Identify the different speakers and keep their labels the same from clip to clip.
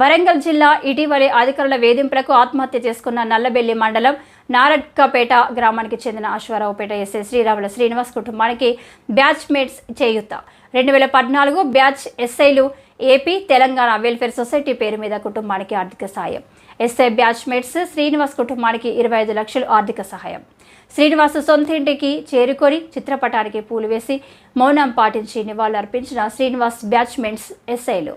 Speaker 1: వరంగల్ జిల్లా ఇటీవలి అధికారుల వేధింపులకు ఆత్మహత్య చేసుకున్న నల్లబెల్లి మండలం నారట్కపేట గ్రామానికి చెందిన అశ్వారావుపేట ఎస్ఐ శ్రీరాముల శ్రీనివాస్ కుటుంబానికి బ్యాచ్ మేట్స్ చేయుత. రెండు వేల పద్నాలుగు బ్యాచ్ ఎస్ఐలు ఏపీ తెలంగాణ వెల్ఫేర్ సొసైటీ పేరు మీద కుటుంబానికి ఆర్థిక సాయం ఎస్ఐ బ్యాచ్ మేట్స్ శ్రీనివాస్ కుటుంబానికి ఇరవై ఐదు లక్షలు ఆర్థిక సహాయం. శ్రీనివాస్ సొంత ఇంటికి చేరుకొని చిత్రపటానికి పూలు వేసి మౌనం పాటించి నివాళులర్పించిన శ్రీనివాస్ బ్యాచ్మెంట్స్ ఎస్ఐలు.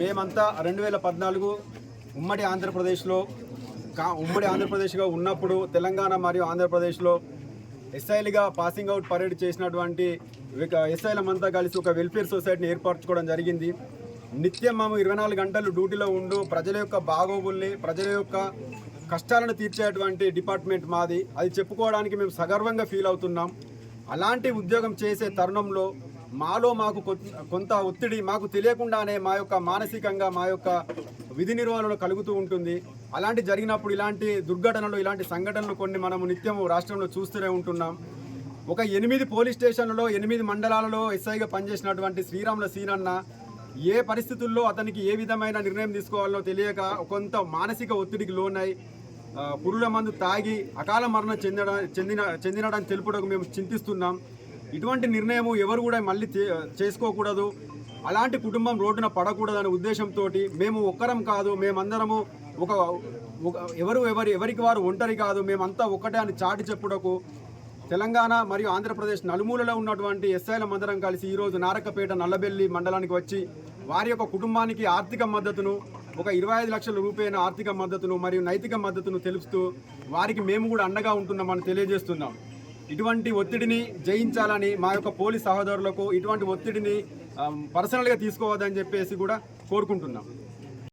Speaker 2: మేమంతా రెండు వేల పద్నాలుగు ఉమ్మడి ఆంధ్రప్రదేశ్లో కా ఉమ్మడి ఆంధ్రప్రదేశ్గా ఉన్నప్పుడు తెలంగాణ మరియు ఆంధ్రప్రదేశ్లో ఎస్ఐలుగా పాసింగ్ అవుట్ పరేడ్ చేసినటువంటి ఎస్ఐలమంతా కలిసి ఒక వెల్ఫేర్ సొసైటీని ఏర్పరచుకోవడం జరిగింది. నిత్యం మేము ఇరవై నాలుగు గంటలు డ్యూటీలో ఉండు ప్రజల యొక్క బాగోగుల్ని ప్రజల యొక్క కష్టాలను తీర్చేటువంటి డిపార్ట్మెంట్ మాది. అది చెప్పుకోవడానికి మేము సగర్వంగా ఫీల్ అవుతున్నాం. అలాంటి ఉద్యోగం చేసే తరుణంలో మాలో మాకు కొ- కొంత ఒత్తిడి మాకు తెలియకుండానే మా యొక్క మానసికంగా మా యొక్క విధి నిర్వహణలో కలుగుతూ ఉంటుంది. అలాంటి జరిగినప్పుడు ఇలాంటి దుర్ఘటనలు ఇలాంటి సంఘటనలు కొన్ని మనము నిత్యం రాష్ట్రంలో చూస్తూనే ఉంటున్నాం. ఒక ఎనిమిది పోలీస్ స్టేషన్లలో ఎనిమిది మండలాలలో ఎస్ఐగా పనిచేసినటువంటి శ్రీరాముల సీనన్న ఏ పరిస్థితుల్లో అతనికి ఏ విధమైన నిర్ణయం తీసుకోవాలో తెలియక కొంత మానసిక ఒత్తిడికి లోనై పురుగుల పురుల మందు తాగి అకాల మరణం చెందడం చెందిన చెందినడని తెలుపుటకు మేము చింతిస్తున్నాం. ఇటువంటి నిర్ణయం ఎవరు కూడా మళ్ళీ చే- చేసుకోకూడదు. అలాంటి కుటుంబం రోడ్డున పడకూడదనే ఉద్దేశంతో మేము ఒక్కరం కాదు మేమందరము ఒక ఒక ఎవరు ఎవరికి వారు ఒంటరి కాదు మేమంతా ఒక్కటే అని చాటి చెప్పుటకు తెలంగాణ మరియు ఆంధ్రప్రదేశ్ నలుమూలలో ఉన్నటువంటి ఎస్ఐల మందరం కలిసి ఈరోజు నారకపేట నల్లబెల్లి మండలానికి వచ్చి వారి యొక్క కుటుంబానికి ఆర్థిక మద్దతును ఒక ఇరవై ఐదు లక్షల రూపాయల ఆర్థిక మద్దతును మరియు నైతిక మద్దతును తెలుపుతూ వారికి మేము కూడా అండగా ఉంటున్నామని తెలియజేస్తున్నాం. ఇటువంటి ఒత్తిడిని జయించాలని మా యొక్క పోలీస్ సహోదరులకు ఇటువంటి ఒత్తిడిని పర్సనల్గా తీసుకోవద్దని చెప్పేసి కూడా కోరుకుంటున్నాం.